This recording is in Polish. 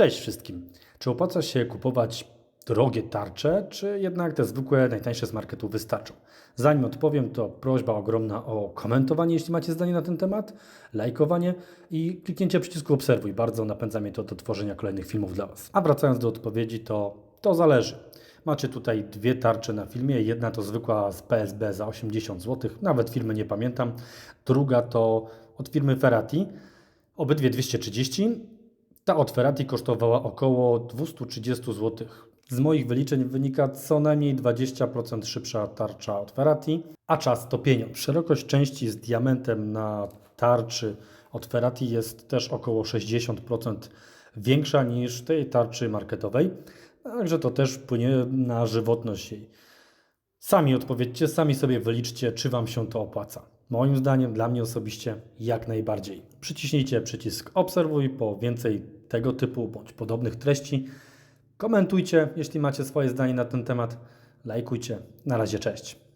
Cześć wszystkim. Czy opłaca się kupować drogie tarcze, czy jednak te zwykłe, najtańsze z marketu wystarczą? Zanim odpowiem, to prośba ogromna o komentowanie, jeśli macie zdanie na ten temat, lajkowanie i kliknięcie przycisku obserwuj. Bardzo napędza mnie to do tworzenia kolejnych filmów dla Was. A wracając do odpowiedzi, to to zależy. Macie tutaj dwie tarcze na filmie. Jedna to zwykła z PSB za 80 zł, nawet firmy nie pamiętam. Druga to od firmy Ferrati, obydwie 230. Ta od Ferrati kosztowała około 230 zł. Z moich wyliczeń wynika co najmniej 20% szybsza tarcza od Ferrati, a czas to pieniądz. Szerokość części z diamentem na tarczy od Ferrati jest też około 60% większa niż tej tarczy marketowej, także to też wpłynie na żywotność jej. Sami odpowiedzcie, sami sobie wyliczcie, czy Wam się to opłaca. Moim zdaniem, dla mnie osobiście, jak najbardziej. Przyciśnijcie przycisk obserwuj po więcej tego typu bądź podobnych treści. Komentujcie, jeśli macie swoje zdanie na ten temat. Lajkujcie. Na razie, cześć.